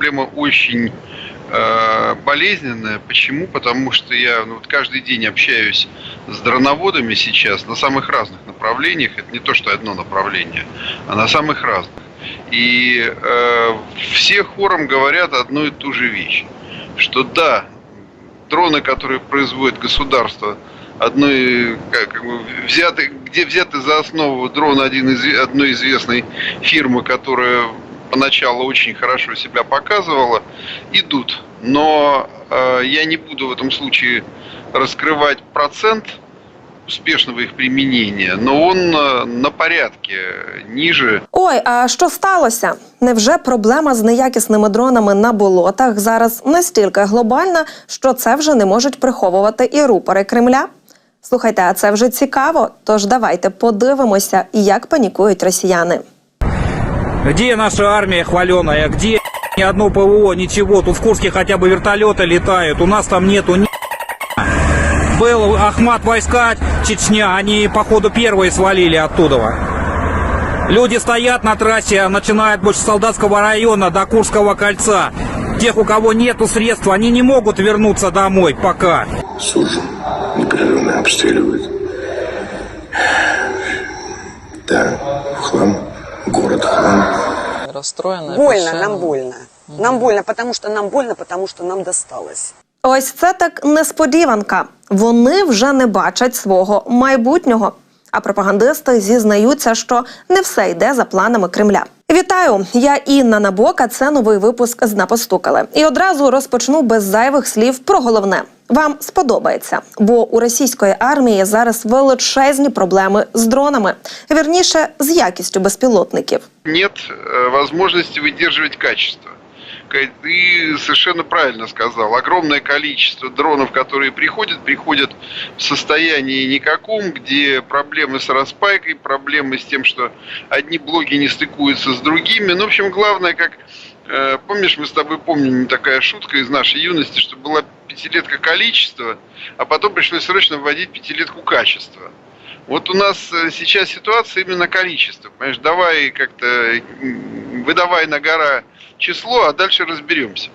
проблема очень э, болезненная. Почему? Потому что я ну, вот каждый день общаюсь с дроноводами сейчас на самых разных направлениях. Это не то, что одно направление, а на самых разных. И э, все хором говорят одну и ту же вещь, что да, дроны, которые производит государство, одной, как, взяты, где взяты за основу дрон один из, одной известной фирмы, которая поначалу очень хорошо себя показывала, идут. Но э, я не буду в этом случае раскрывать процент успешного их применения, но он э, на порядке ниже Ой, а що сталося? Невже проблема з неякісними дронами на болотах зараз настільки глобальна, що це вже не можуть приховувати і рупори Кремля? Слухайте, а це вже цікаво. Тож давайте подивимося, як панікують росіяни. Где наша армия хваленая? Где ни одно ПВО, ничего? Тут в Курске хотя бы вертолеты летают. У нас там нету ни Был Ахмат войска Чечня, они, походу, первые свалили оттуда. Люди стоят на трассе, начинают больше Солдатского района до Курского кольца. Тех, у кого нету средств, они не могут вернуться домой пока. Сужу непрерывно обстреливают. Да, хлам, город хлам. Расстроенная. Больно, печальная. нам больно. Нам больно, потому что нам больно, потому что нам досталось. Ось це так несподіванка. Вони вже не бачать свого майбутнього. А пропагандисти зізнаються, що не все йде за планами Кремля. Вітаю! Я Інна Набока. Це новий випуск з «Напостукали». І одразу розпочну без зайвих слів про головне. Вам сподобається, бо у російської армії зараз величезні проблеми з дронами, вірніше з якістю безпілотників. нет э, возможности выдерживать качество. Ка- Ты совершенно правильно сказал. Огромное количество дронов, которые приходят, приходят в состоянии никаком, где проблемы с распайкой, проблемы с тем, что одни блоки не стыкуются с другими. Ну, в общем, главное, как э, помнишь, мы с тобой помним такая шутка из нашей юности, что была пятилетка количества, а потом пришлось срочно вводить пятилетку качества. Вот у нас э, сейчас ситуация именно количество. Понимаешь, давай как-то выдавай на гора число, а дальше разберемся.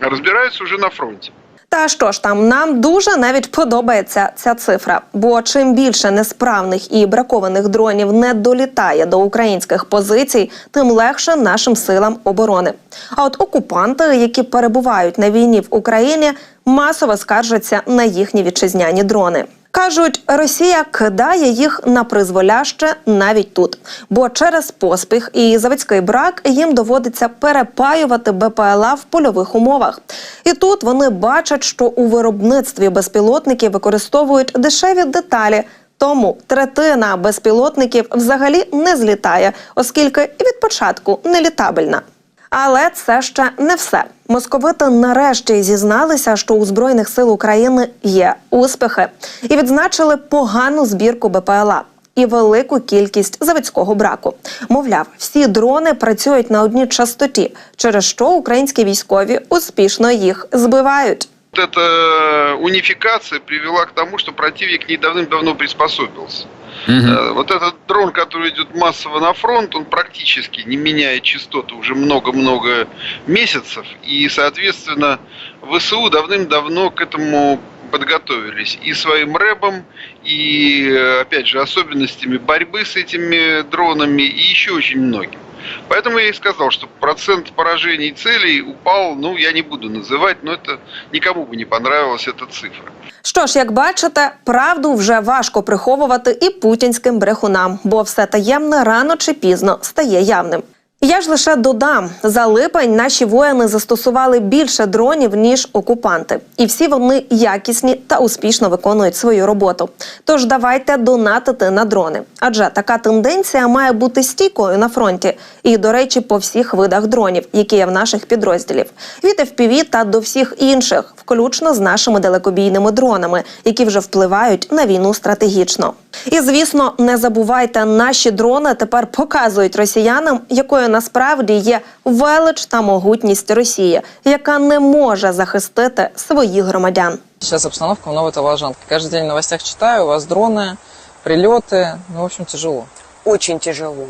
А Разбираются уже на фронте. Та що ж там, нам дуже навіть подобається ця цифра. Бо чим більше несправних і бракованих дронів не долітає до українських позицій, тим легше нашим силам оборони. А от окупанти, які перебувають на війні в Україні, масово скаржаться на їхні вітчизняні дрони. Кажуть, Росія кидає їх на призволяще навіть тут, бо через поспіх і заводський брак їм доводиться перепаювати БПЛА в польових умовах. І тут вони бачать, що у виробництві безпілотників використовують дешеві деталі. Тому третина безпілотників взагалі не злітає, оскільки від початку нелітабельна. Але це ще не все. Московити нарешті зізналися, що у збройних сил України є успіхи, і відзначили погану збірку БПЛА і велику кількість заводського браку. Мовляв, всі дрони працюють на одній частоті, через що українські військові успішно їх збивають. Вот эта унификация привела к тому, что противник не давным-давно приспособился. Э, Вот этот дрон, который идет массово на фронт, он практически не меняет частоты уже много-много месяцев. И, соответственно, ВСУ давным-давно к этому подготовились и своим рэбом, и, опять же, особенностями борьбы с этими дронами, и еще очень многим. Поэтому я и сказал, что процент поражений целей упал, ну, я не буду называть, но это никому бы не понравилась эта цифра. Що ж, як бачите, правду вже важко приховувати і путінським брехунам, бо все таємне рано чи пізно стає явним. Я ж лише додам, за липень наші воїни застосували більше дронів ніж окупанти, і всі вони якісні та успішно виконують свою роботу. Тож давайте донатити на дрони, адже така тенденція має бути стійкою на фронті. І, до речі, по всіх видах дронів, які є в наших підрозділів, від FPV та до всіх інших, включно з нашими далекобійними дронами, які вже впливають на війну стратегічно. І звісно, не забувайте, наші дрони тепер показують росіянам, якою насправді є велич та могутність Росії, яка не може захистити своїх громадян. Сейчас обстановка в Новой Таволжанке. Каждый день в новостях читаю, у вас дроны, прилеты. Ну, в общем, тяжело. Очень тяжело.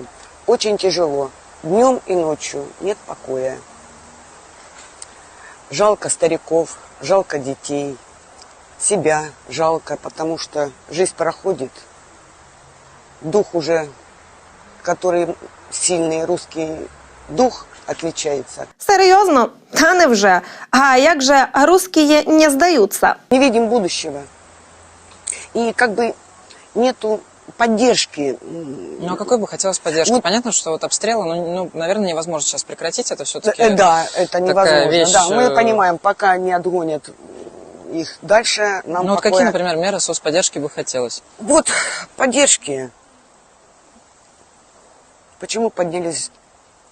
Очень тяжело. Днем и ночью нет покоя. Жалко стариков, жалко детей, себя жалко, потому что жизнь проходит. Дух уже, который сильный русский дух отличается. Серйозно? Та невже? А як же русські не здаються? Не видим будущего. И как бы нету поддержки. Ну, а какой бы хотелось поддержки? Вот- Понятно, что вот обстрелы, ну, ну, наверное, невозможно сейчас прекратить это все-таки. Э, Да, это невозможно. вещь, да, мы э, понимаем, пока не отгонят их дальше, нам Ну, вот покоя- какие, например, меры соцподдержки бы хотелось? Вот поддержки. Почему поднялись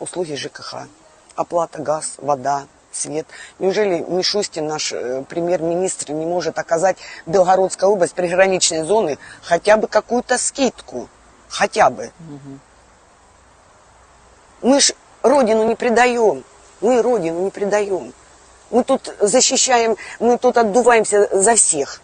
услуги ЖКХ? Оплата газ, вода, свет. Неужели Мишустин, наш э, премьер-министр, не может оказать Белгородской область приграничной зоны хотя бы какую-то скидку? Хотя бы. Мы ж родину не предаем. Мы родину не предаем. Мы тут защищаем, мы тут отдуваемся за всех.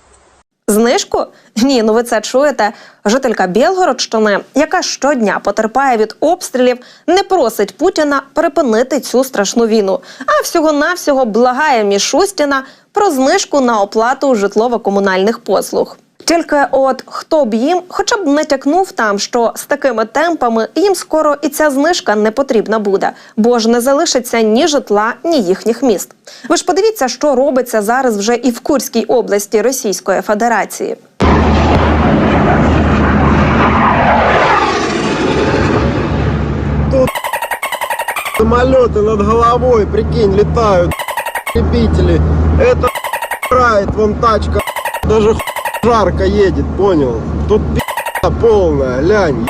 Знижку? Ні, ну ви це чуєте. Жителька Білгородщини, яка щодня потерпає від обстрілів, не просить Путіна припинити цю страшну війну, а всього-навсього благає Мішустіна про знижку на оплату житлово-комунальних послуг. Тільки от хто б їм хоча б натякнув там, що з такими темпами їм скоро і ця знижка не потрібна буде, бо ж не залишиться ні житла, ні їхніх міст. Ви ж подивіться, що робиться зараз вже і в Курській області Російської Федерації. Самолеты над головой, прикинь, летают. Любители. Это вон тачка. Даже жарко едет, понял? Тут пи***а полная, лянь.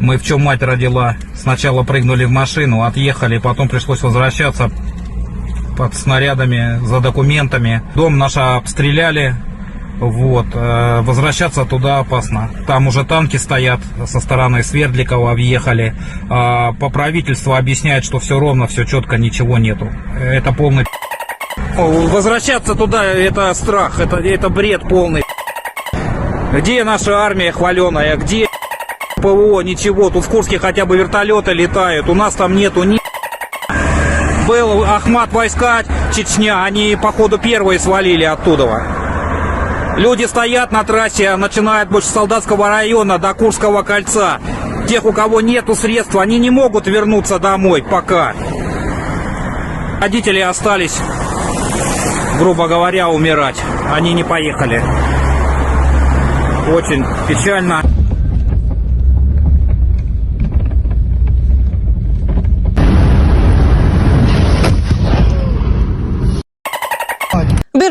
Мы в чем мать родила. Сначала прыгнули в машину, отъехали, потом пришлось возвращаться под снарядами, за документами. Дом наш обстреляли. Вот, э, возвращаться туда опасно. Там уже танки стоят со стороны Свердликова, въехали. А по правительству объясняют, что все ровно, все четко, ничего нету. Это полный Возвращаться туда это страх, это, это бред полный. Где наша армия хваленая? Где ПВО? Ничего. Тут в Курске хотя бы вертолеты летают. У нас там нету ни был Ахмат войска Чечня, они походу первые свалили оттуда. Люди стоят на трассе, начинают больше Солдатского района до Курского кольца. Тех, у кого нету средств, они не могут вернуться домой пока. Родители остались, грубо говоря, умирать. Они не поехали. Очень печально.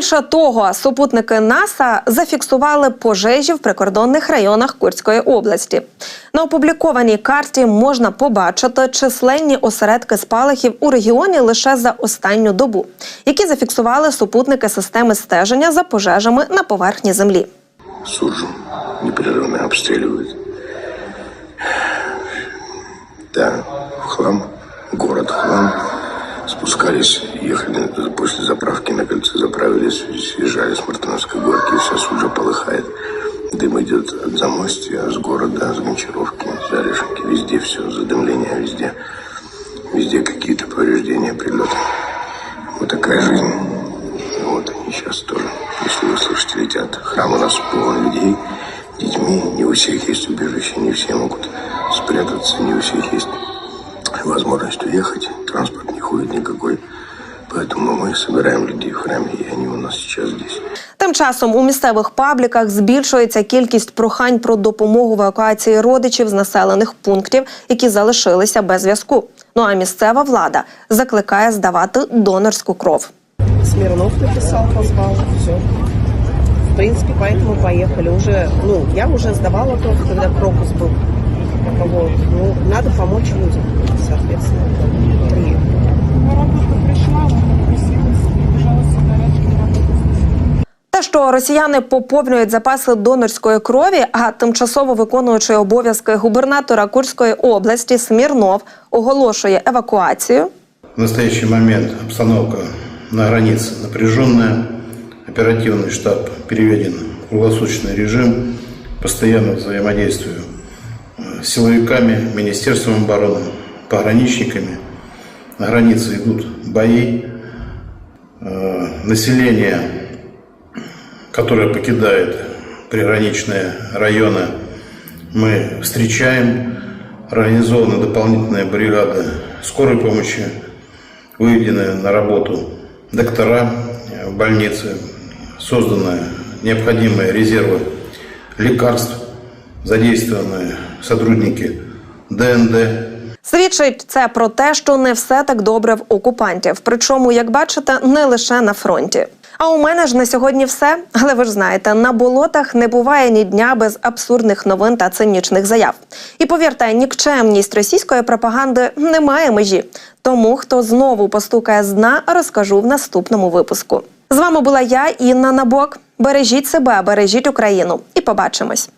Більше того, супутники НАСА зафіксували пожежі в прикордонних районах Курської області. На опублікованій карті можна побачити численні осередки спалахів у регіоні лише за останню добу, які зафіксували супутники системи стеження за пожежами на поверхні землі. Суджу непрерывно обстреливают. Да, Спускались, ехали после заправки на кольце, заправились, съезжали с Мартыновской горки, вся Суджа полыхает. Дым идет от замостья, с города, с Гончаровки, Заришенки, везде все, задымление везде. Везде какие-то повреждения, прилеты. Вот такая жизнь. Вот они сейчас тоже, если вы слышите, летят. Храм у нас полон людей, детьми. Не у всех есть убежище, не все могут спрятаться, не у всех есть возможность уехать. Транспорт не ходит никакой. Поэтому мы собираем людей в храме, и они у нас сейчас здесь. Тим часом у місцевих пабліках збільшується кількість прохань про допомогу в евакуації родичів з населених пунктів, які залишилися без зв'язку. Ну а місцева влада закликає здавати донорську кров. Смирнов написал, позвал, все. В принципе, поэтому поехали. Уже, ну, я уже сдавала кровь, когда пропуск был. Вот. Ну, надо помочь людям, соответственно. Те, що росіяни поповнюють запаси донорської крові, а тимчасово виконуючий обов'язки губернатора Курської області Смірнов оголошує евакуацію. В настоящий момент обстановка на границе напряженная. Оперативный штаб переведен в круглосуточный режим. постоянно взаимодействую э, с силовиками, Министерством обороны, пограничниками. На границе идут бои. Э, Население, которое покидает приграничные районы, мы встречаем. Организованы дополнительные бригады скорой помощи, выведены на работу доктора в больнице, созданы необходимые резервы лекарств, задействованы сотрудники ДНД, Свідчить це про те, що не все так добре в окупантів. Причому, як бачите, не лише на фронті. А у мене ж на сьогодні все. Але ви ж знаєте, на болотах не буває ні дня без абсурдних новин та цинічних заяв. І повірте, нікчемність російської пропаганди не має межі. Тому хто знову постукає з дна, розкажу в наступному випуску. З вами була я, Інна Набок. Бережіть себе, бережіть Україну, і побачимось.